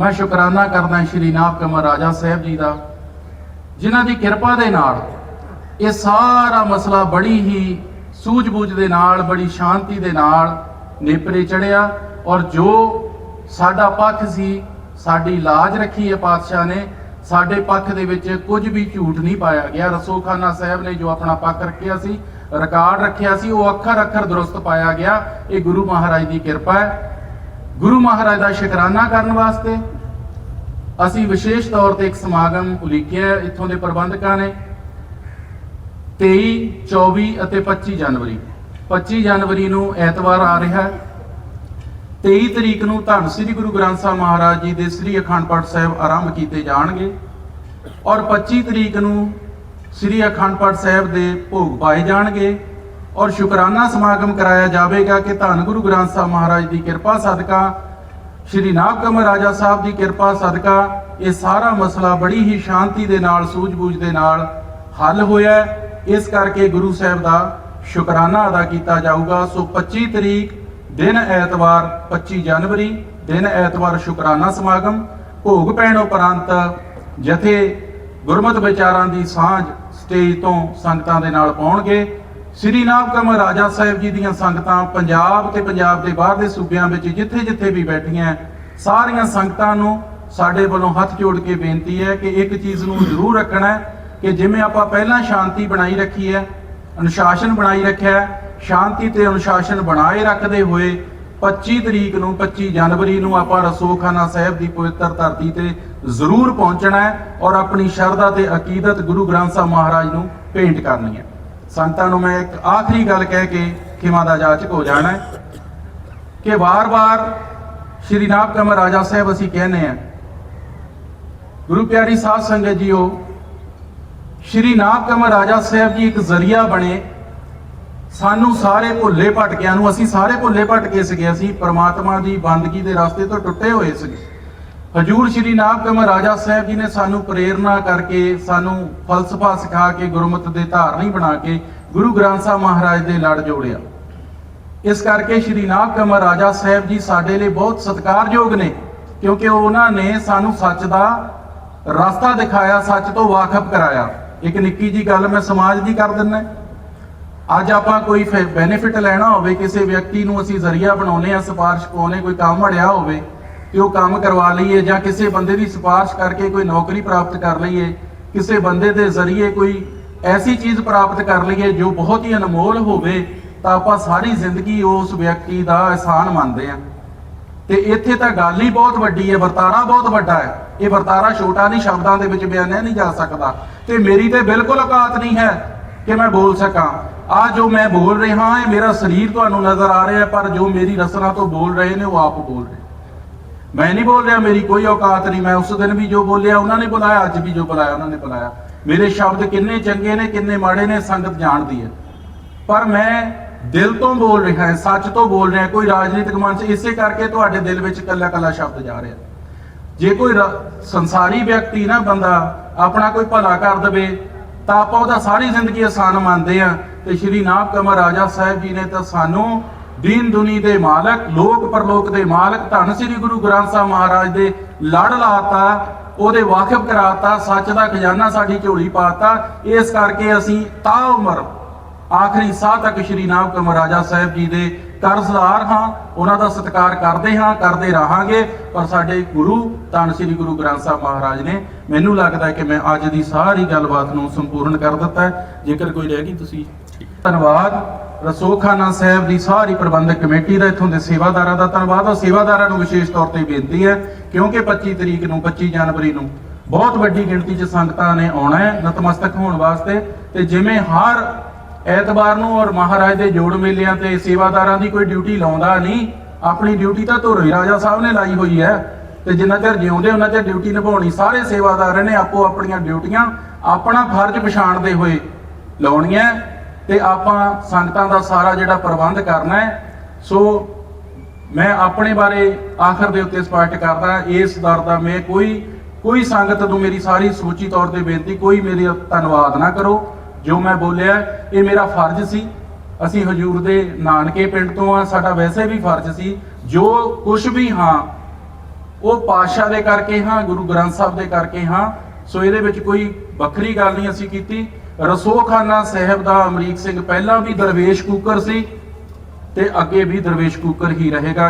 ਮੈਂ ਸ਼ੁਕਰਾਨਾ ਕਰਦਾ ਸ਼੍ਰੀ ਨਾਭ ਕਮਲ ਰਾਜਾ ਸਾਹਿਬ ਜੀ ਦਾ, ਜਿਨ੍ਹਾਂ ਦੀ ਕਿਰਪਾ ਦੇ ਨਾਲ ਇਹ ਸਾਰਾ ਮਸਲਾ ਬੜੀ ਹੀ ਸੂਝ-ਬੂਝ ਦੇ ਨਾਲ, ਬੜੀ ਸ਼ਾਂਤੀ ਦੇ ਨਾਲ ਨੇਪਰੇ ਚੜਿਆ ਔਰ ਜੋ ਸਾਡਾ ਪੱਖ ਸੀ, ਸਾਡੀ ਲਾਜ ਰੱਖੀ ਹੈ ਪਾਤਸ਼ਾਹ ਨੇ, ਸਾਡੇ ਪੱਖ ਦੇ ਵਿੱਚ ਕੁਝ ਵੀ ਝੂਠ ਨਹੀਂ ਪਾਇਆ ਗਿਆ। ਰਸੂਖਾਨਾ ਸਾਹਿਬ ਨੇ ਜੋ ਆਪਣਾ ਪੱਖ ਰੱਖਿਆ ਸੀ, ਰਿਕਾਰਡ ਰੱਖਿਆ ਸੀ, ਉਹ ਅੱਖਰ ਅੱਖਰ ਦਰੁਸਤ ਪਾਇਆ ਗਿਆ। ਇਹ ਗੁਰੂ ਮਹਾਰਾਜ ਦੀ ਕਿਰਪਾ ਹੈ। ਗੁਰੂ ਮਹਾਰਾਜ ਦਾ ਸ਼ੁਕਰਾਨਾ ਕਰਨ ਵਾਸਤੇ ਅਸੀਂ ਵਿਸ਼ੇਸ਼ ਤੌਰ ਤੇ ਇੱਕ ਸਮਾਗਮ ਉਲੀਕਿਆ ਇੱਥੋਂ ਦੇ ਪ੍ਰਬੰਧਕਾਂ ਨੇ। 23 24 ਅਤੇ 25 ਜਨਵਰੀ। 25 ਜਨਵਰੀ ਨੂੰ ਐਤਵਾਰ ਆ ਰਿਹਾ ਹੈ। 23 ਤਰੀਕ ਨੂੰ ਧੰਨ ਸ੍ਰੀ ਗੁਰੂ ਗ੍ਰੰਥ ਸਾਹਿਬ ਮਹਾਰਾਜ ਜੀ ਦੇ ਸ੍ਰੀ ਅਖੰਡ ਪਾਠ ਸਾਹਿਬ ਆਰੰਭ ਕੀਤੇ ਜਾਣਗੇ। ਔਰ 25 ਤਰੀਕ ਨੂੰ ਸ੍ਰੀ ਅਖੰਡ ਪਾਠ ਸਾਹਿਬ ਦੇ ਭੋਗ ਪਾਏ ਜਾਣਗੇ। ਔਰ ਸ਼ੁਕਰਾਨਾ ਸਮਾਗਮ ਕਰਾਇਆ ਜਾਵੇਗਾ ਕਿ ਧੰਨ ਗੁਰੂ ਗ੍ਰੰਥ ਸਾਹਿਬ ਮਹਾਰਾਜ ਦੀ ਕਿਰਪਾ ਸਦਕਾ, ਸ਼੍ਰੀ ਨਾਭ ਕਮਲ ਰਾਜਾ ਸਾਹਿਬ ਦੀ ਕਿਰਪਾ ਸਦਕਾ, ਇਹ ਸਾਰਾ ਮਸਲਾ ਬੜੀ ਹੀ ਸ਼ਾਂਤੀ ਦੇ ਨਾਲ, ਸੂਝ-ਬੂਝ ਦੇ ਨਾਲ ਹੱਲ ਹੋਇਆ ਇਸ ਕਰਕੇ ਗੁਰੂ ਸਾਹਿਬ ਦਾ ਸ਼ੁਕਰਾਨਾ ਅਦਾ ਕੀਤਾ ਜਾਊਗਾ। ਸੋ 25 ਤਰੀਕ ਦਿਨ ਐਤਵਾਰ 25 ਜਨਵਰੀ, ਦਿਨ ਐਤਵਾਰ ਸ਼ੁਕਰਾਨਾ ਸਮਾਗਮ। ਭੋਗ ਪੈਣ ਉਪਰੰਤ ਜਥੇ ਗੁਰਮਤ ਵਿਚਾਰਾਂ ਦੀ ਸਾਂਝ ਸਟੇਜ ਤੋਂ ਸੰਗਤਾਂ ਦੇ ਨਾਲ ਪਾਉਣਗੇ। ਸ੍ਰੀ ਨਾਮ ਕਮਲ ਰਾਜਾ ਸਾਹਿਬ ਜੀ ਦੀਆਂ ਸੰਗਤਾਂ ਪੰਜਾਬ ਤੇ ਪੰਜਾਬ ਦੇ ਬਾਹਰ ਦੇ ਸੂਬਿਆਂ ਵਿੱਚ ਜਿੱਥੇ-ਜਿੱਥੇ ਵੀ ਬੈਠੀਆਂ ਸਾਰੀਆਂ ਸੰਗਤਾਂ ਨੂੰ ਸਾਡੇ ਵੱਲੋਂ ਹੱਥ ਜੋੜ ਕੇ ਬੇਨਤੀ ਹੈ ਕਿ ਇੱਕ ਚੀਜ਼ ਨੂੰ ਜ਼ਰੂਰ ਰੱਖਣਾ ਕਿ ਜਿਵੇਂ ਆਪਾਂ ਪਹਿਲਾਂ ਸ਼ਾਂਤੀ ਬਣਾਈ ਰੱਖੀ ਹੈ ਅਨੁਸ਼ਾਸਨ ਬਣਾਈ ਰੱਖਿਆ ਸ਼ਾਂਤੀ ਤੇ ਅਨੁਸ਼ਾਸਨ ਬਣਾਏ ਰੱਖਦੇ ਹੋਏ 25 ਤਰੀਕ ਨੂੰ 25 ਜਨਵਰੀ ਨੂੰ ਆਪਾਂ ਰਸੋਖਾਨਾ ਸਾਹਿਬ ਦੀ ਪਵਿੱਤਰ ਧਰਤੀ ਤੇ ਜ਼ਰੂਰ ਪਹੁੰਚਣਾ ਹੈ ਔਰ ਆਪਣੀ ਸ਼ਰਧਾ ਤੇ ਅਕੀਦਤ ਗੁਰੂ ਗ੍ਰੰਥ ਸਾਹਿਬ ਮਹਾਰਾਜ ਨੂੰ ਭੇਂਟ ਕਰਨੀ ਹੈ ਸੰਤਾਂ ਨੂੰ ਮੈਂ ਇੱਕ ਆਖਰੀ ਗੱਲ ਕਹਿ ਕੇ ਖਿਮਾ ਦਾ ਜਾਚਕ ਹੋ ਜਾਣਾ ਹੈ ਕਿ ਵਾਰ-ਵਾਰ ਸ਼੍ਰੀ ਨਾਭ ਕਮਰ ਰਾਜਾ ਸਾਹਿਬ ਅਸੀਂ ਕਹਿੰਦੇ ਆ ਗੁਰੂ ਪਿਆਰੀ ਸਾਧ ਸੰਗਤ ਜੀਓ, ਸ਼੍ਰੀ ਨਾਭ ਕਮਰ ਰਾਜਾ ਸਾਹਿਬ ਜੀ ਇੱਕ ਜ਼ਰੀਆ ਬਣੇ, ਸਾਨੂੰ ਸਾਰੇ ਭੁੱਲੇ ਭਟਕਿਆਂ ਨੂੰ, ਅਸੀਂ ਸਾਰੇ ਭੁੱਲੇ ਭਟਕੇ ਸੀਗੇ, ਅਸੀਂ ਪ੍ਰਮਾਤਮਾ ਦੀ ਬੰਦਗੀ ਦੇ ਰਸਤੇ ਤੋਂ ਟੁੱਟੇ ਹੋਏ ਸੀਗੇ। ਹਜੂਰ ਸ਼੍ਰੀ ਨਾਭ ਕਮਲ ਰਾਜਾ ਸਾਹਿਬ ਜੀ ਨੇ ਸਾਨੂੰ ਪ੍ਰੇਰਣਾ ਕਰਕੇ, ਸਾਨੂੰ ਫਲਸਫਾ ਸਿਖਾ ਕੇ, ਗੁਰਮਤ ਦੇ ਧਾਰਨੀ ਬਣਾ ਕੇ ਗੁਰੂ ਗ੍ਰੰਥ ਸਾਹਿਬ ਮਹਾਰਾਜ ਦੇ ਲੜ ਜੋੜਿਆ। ਇਸ ਕਰਕੇ ਸ਼੍ਰੀ ਨਾਭ ਕਮਲ ਰਾਜਾ ਸਾਹਿਬ ਜੀ ਸਾਡੇ ਲਈ ਬਹੁਤ ਸਤਿਕਾਰਯੋਗ ਨੇ, ਕਿਉਂਕਿ ਉਹਨਾਂ ਨੇ ਸਾਨੂੰ ਸੱਚ ਦਾ ਰਸਤਾ ਦਿਖਾਇਆ, ਸੱਚ ਤੋਂ ਵਾਕਫ ਕਰਾਇਆ। ਇੱਕ ਨਿੱਕੀ ਜੀ ਗੱਲ ਮੈਂ ਸਮਾਜ ਦੀ ਕਰ ਦਿੰਦਾ ਅੱਜ ਆਪਾਂ ਕੋਈ ਬੈਨੀਫਿਟ ਲੈਣਾ ਹੋਵੇ, ਕਿਸੇ ਵਿਅਕਤੀ ਨੂੰ ਅਸੀਂ ਜ਼ਰੀਆ ਬਣਾਉਨੇ ਆ ਸਿਫਾਰਿਸ਼ ਪਾਉਨੇ ਕੋਈ ਕੰਮ ਅੜਿਆ ਹੋਵੇ ਕਿ ਉਹ ਕੰਮ ਕਰਵਾ ਲਈਏ ਜਾਂ ਕਿਸੇ ਬੰਦੇ ਦੀ ਸਿਫਾਰਿਸ਼ ਕਰਕੇ ਕੋਈ ਨੌਕਰੀ ਪ੍ਰਾਪਤ ਕਰ ਲਈਏ, ਕਿਸੇ ਬੰਦੇ ਦੇ ਜ਼ਰੀਏ ਕੋਈ ਐਸੀ ਚੀਜ਼ ਪ੍ਰਾਪਤ ਕਰ ਲਈਏ ਜੋ ਬਹੁਤ ਹੀ ਅਨਮੋਲ ਹੋਵੇ, ਤਾਂ ਆਪਾਂ ਸਾਰੀ ਜ਼ਿੰਦਗੀ ਉਸ ਵਿਅਕਤੀ ਦਾ ਅਹਿਸਾਨ ਮੰਨਦੇ ਆ ਤੇ ਇੱਥੇ ਤਾਂ ਗੱਲ ਹੀ ਬਹੁਤ ਵੱਡੀ ਹੈ, ਵਰਤਾਰਾ ਬਹੁਤ ਵੱਡਾ ਹੈ। ਇਹ ਵਰਤਾਰਾ ਛੋਟਾ ਨਹੀਂ, ਸ਼ਬਦਾਂ ਦੇ ਵਿੱਚ ਬਿਆਨਿਆ ਨਹੀਂ ਜਾ ਸਕਦਾ। ਤੇ ਮੇਰੀ ਤੇ ਬਿਲਕੁਲ ਔਕਾਤ ਨਹੀਂ ਹੈ ਕਿ ਮੈਂ ਬੋਲ ਸਕਾਂ। ਆ ਜੋ ਮੈਂ ਬੋਲ ਰਿਹਾ ਹਾਂ, ਇਹ ਮੇਰਾ ਸਰੀਰ ਤੁਹਾਨੂੰ ਨਜ਼ਰ ਆ ਰਿਹਾ ਪਰ ਜੋ ਮੇਰੀ ਰਸਨਾ ਤੋਂ ਬੋਲ ਰਹੇ ਨੇ, ਉਹ ਆਪ ਬੋਲ ਰਹੇ ਮੈਂ ਨਹੀਂ ਬੋਲ ਰਿਹਾ, ਮੇਰੀ ਕੋਈ ਔਕਾਤ ਨਹੀਂ। ਮੈਂ ਉਸ ਦਿਨ ਵੀ ਜੋ ਬੋਲਿਆ, ਉਹਨਾਂ ਨੇ ਬੁਲਾਇਆ, ਅੱਜ ਵੀ ਜੋ ਬੁਲਾਇਆ, ਉਹਨਾਂ ਨੇ ਬੁਲਾਇਆ। ਮੇਰੇ ਸ਼ਬਦ ਕਿੰਨੇ ਚੰਗੇ ਨੇ, ਕਿੰਨੇ ਮਾੜੇ ਨੇ, ਸੰਗਤ ਜਾਣਦੀ ਹੈ। ਪਰ ਮੈਂ ਦਿਲ ਤੋਂ ਬੋਲ ਰਿਹਾ ਹਾਂ, ਸੱਚ ਤੋਂ ਬੋਲ ਰਿਹਾ ਕੋਈ ਰਾਜਨੀਤਿਕ ਮੰਚ ਇਸੇ ਕਰਕੇ ਤੁਹਾਡੇ ਦਿਲ ਵਿੱਚ ਕੱਲਾ ਕੱਲਾ ਸ਼ਬਦ ਜਾ ਰਿਹਾ। ਜੇ ਕੋਈ ਸੰਸਾਰੀ ਵਿਅਕਤੀ ਨਾ ਬੰਦਾ, ਆਪਣਾ ਕੋਈ ਭਲਾ ਕਰ ਦਵੇ, ਤਾਂ ਆਪਾਂ ਉਹਦਾ ਸਾਰੀ ਜ਼ਿੰਦਗੀ ਆਸਾਨ ਮੰਨਦੇ ਆ ਤੇ ਸ਼੍ਰੀ ਨਾਭ ਕਮਲ ਰਾਜਾ ਸਾਹਿਬ ਜੀ ਨੇ ਤਾਂ ਸਾਨੂੰ ਦੀਨ ਦੁਨੀ ਦੇ ਮਾਲਕ, ਲੋਕ ਪਰਲੋਕ ਦੇ ਮਾਲਕ, ਧੰਨ ਸ੍ਰੀ ਗੁਰੂ ਗ੍ਰੰਥ ਸਾਹਿਬ ਮਹਾਰਾਜ ਦੇ ਲੜ ਲਾਤਾ, ਉਹਦੇ ਵਾਕਿਫ ਕਰਾਤਾ, ਸੱਚ ਦਾ ਖਜ਼ਾਨਾ ਸਾਡੀ ਝੋਲੀ ਪਾਤਾ। ਇਸ ਕਰਕੇ ਅਸੀਂ ਤਾ ਉਮਰ, ਆਖਰੀ ਸਾਹ ਤੱਕ ਸ਼੍ਰੀ ਨਾਮ ਕਮਲ ਰਾਜਾ ਸਾਹਿਬ ਜੀ ਦੇ ਕਰਜ਼ਦਾਰ ਹਾਂ। ਉਹਨਾਂ ਦਾ ਸਤਿਕਾਰ ਕਰਦੇ ਹਾਂ, ਕਰਦੇ ਰਹਾਂਗੇ। ਪਰ ਸਾਡੇ ਗੁਰੂ, ਧੰਨ ਸ੍ਰੀ ਗੁਰੂ ਗ੍ਰੰਥ ਸਾਹਿਬ ਮਹਾਰਾਜ ਨੇ ਮੈਨੂੰ ਲੱਗਦਾ ਕਿ ਮੈਂ ਅੱਜ ਦੀ ਸਾਰੀ ਗੱਲਬਾਤ ਨੂੰ ਸੰਪੂਰਨ ਕਰ ਦਿੱਤਾ ਹੈ। ਜੇਕਰ ਕੋਈ ਰਹਿ ਗਈ, ਤੁਸੀਂ ਧੰਨਵਾਦ। ਰਸੋਖਾਨਾ ਸਾਹਿਬ ਦੀ ਸਾਰੀ ਪ੍ਰਬੰਧਕ ਕਮੇਟੀ ਦਾ ਇੱਥੋਂ ਦੇ ਸੇਵਾਦਾਰਾਂ ਦਾ ਧੰਨਵਾਦ। ਔਰ ਸੇਵਾਦਾਰਾਂ ਨੂੰ ਵਿਸ਼ੇਸ਼ ਤੌਰ ਤੇ ਬੇਨਤੀ ਹੈ, ਕਿਉਂਕਿ 25 ਤਰੀਕ ਨੂੰ 25 ਜਨਵਰੀ ਨੂੰ ਬਹੁਤ ਵੱਡੀ ਗਿਣਤੀ 'ਚ ਸੰਗਤਾਂ ਨੇ ਆਉਣਾ ਹੈ, ਨਤਮਸਤਕ ਹੋਣ ਵਾਸਤੇ। ਤੇ ਜਿਵੇਂ ਹਰ ਐਤਵਾਰ ਨੂੰ ਔਰ ਮਹਾਰਾਜ ਦੇ ਜੋੜ ਮੇਲਿਆਂ ਤੇ ਸੇਵਾਦਾਰਾਂ ਦੀ ਕੋਈ ਡਿਊਟੀ ਲਾਉਂਦਾ ਨਹੀਂ, ਆਪਣੀ ਡਿਊਟੀ ਤਾਂ ਧੁਰਈ ਰਾਜਾ ਸਾਹਿਬ ਨੇ ਲਾਈ ਹੋਈ ਹੈ। ਤੇ ਜਿੰਨਾ ਚਿਰ ਜਿਉਂਦੇ, ਉਹਨਾਂ ਚਿਰ ਡਿਊਟੀ ਨਿਭਾਉਣੀ। ਸਾਰੇ ਸੇਵਾਦਾਰਾਂ ਨੇ ਆਪੋ ਆਪਣੀਆਂ ਡਿਊਟੀਆਂ ਆਪਣਾ ਫਰਜ਼ ਪਛਾਣਦੇ ਹੋਏ ਲਾਉਣੀਆਂ। ਤੇ ਆਪਾਂ ਸੰਗਤਾਂ ਦਾ ਸਾਰਾ ਜਿਹੜਾ ਪ੍ਰਬੰਧ ਕਰਨਾ ਹੈ, ਸੋ ਮੈਂ ਆਪਣੇ ਬਾਰੇ ਆਖਰ ਦੇ ਉੱਤੇ ਸਪਸ਼ਟ ਕਰਦਾ, ਇਸ ਦਰ ਦਾ ਮੈਂ ਕੋਈ ਕੋਈ ਸੰਗਤ ਨੂੰ ਮੇਰੀ ਸਾਰੀ ਸੂਚੀ ਤੌਰ ਤੇ ਬੇਨਤੀ, ਕੋਈ ਮੇਰੇ ਧੰਨਵਾਦ ਨਾ ਕਰੋ। ਜੋ ਮੈਂ ਬੋਲਿਆ, ਇਹ ਮੇਰਾ ਫਰਜ਼ ਸੀ। ਅਸੀਂ ਹਜੂਰ ਦੇ ਨਾਨਕੇ ਪਿੰਡ ਤੋਂ ਆ ਸਾਡਾ ਵੈਸੇ ਵੀ ਫਰਜ਼ ਸੀ। ਜੋ ਕੁਝ ਵੀ ਹਾਂ, ਉਹ ਪਾਤਸ਼ਾਹ ਦੇ ਕਰਕੇ ਹਾਂ, ਗੁਰੂ ਗ੍ਰੰਥ ਸਾਹਿਬ ਦੇ ਕਰਕੇ ਹਾਂ। ਸੋ ਇਹਦੇ ਵਿੱਚ ਕੋਈ ਵੱਖਰੀ ਗੱਲ ਨਹੀਂ ਅਸੀਂ ਕੀਤੀ। ਰਸੋਖਾਨਾ ਸਾਹਿਬ ਦਾ ਅਮਰੀਕ ਸਿੰਘ ਪਹਿਲਾਂ ਵੀ ਦਰਵੇਸ਼ ਕੂਕਰ ਸੀ ਤੇ ਅੱਗੇ ਵੀ ਦਰਵੇਸ਼ ਕੂਕਰ ਹੀ ਰਹੇਗਾ।